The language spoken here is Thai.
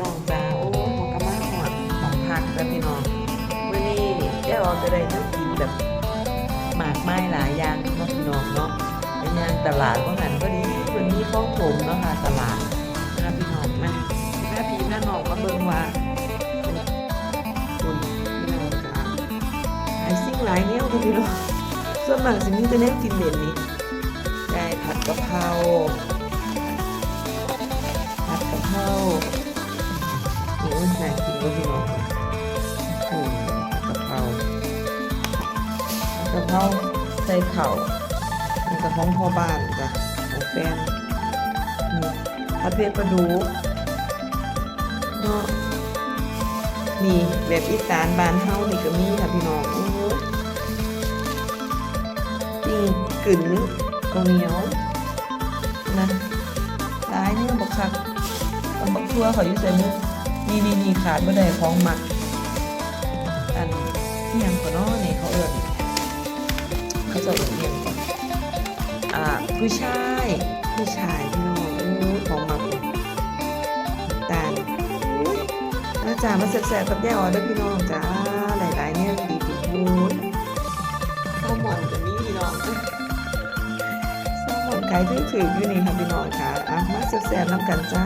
น้องจ้าโอ้ของกระมาหอดของพักจ้ะพี่น้องมื่อนี้แก้วเราจะได้เนื้อกินแบบหมากไม้หลายอย่างเนาะพี่น้องเนาะเป็นย่างตลาดว่าหันก็ดีวันนี้ฟ้องถมเนาะค่ะตลาดนะพี่น้องนะแม่พี่แม่น้องมาเบิ่งว่าคุณพี่น้องจ้าไอซิ่งหลายแนวค่ะพี่น้องส่วนมากสิมีแต่แนวกินเด่นนี่ได้ผัดกะเพราะเพราใส่เข่านี่กระเพาะพ่อบ้านจ้ะของแฟนนี่ผัดเผ็ดปลาดูเนาะนี่แบบอีสานบ้านเฮานี่ก็มีค่ะพี่น้องโอ้ยปิ้งกึ่นข้าวเหนียวนะร้ายเนี่ยบักคักตำบักทั่วเขาอยู่ใส่มุกนี่นี่นี่ขาดบ่ได้ของหมักอันที่ยังก็น้อนี่เขาเอิ้น เขาจะเอิ้นอิหยังก่อนอ่าผู้ชายผู้ชายพี่น้องอู้ของหมักตาลอู้อาจารย์มาแซ่บๆกับย่าอ๋อเด้อพี่น้องจ้าหลายๆเนี่ยดีทุกพูดข้าวหมอนกับนี่พี่น้องข้าวหมอนขายถือๆอยู่นี่ค่ะพี่น้องค่ะอะมาแซ่บๆน้ำกันจ้า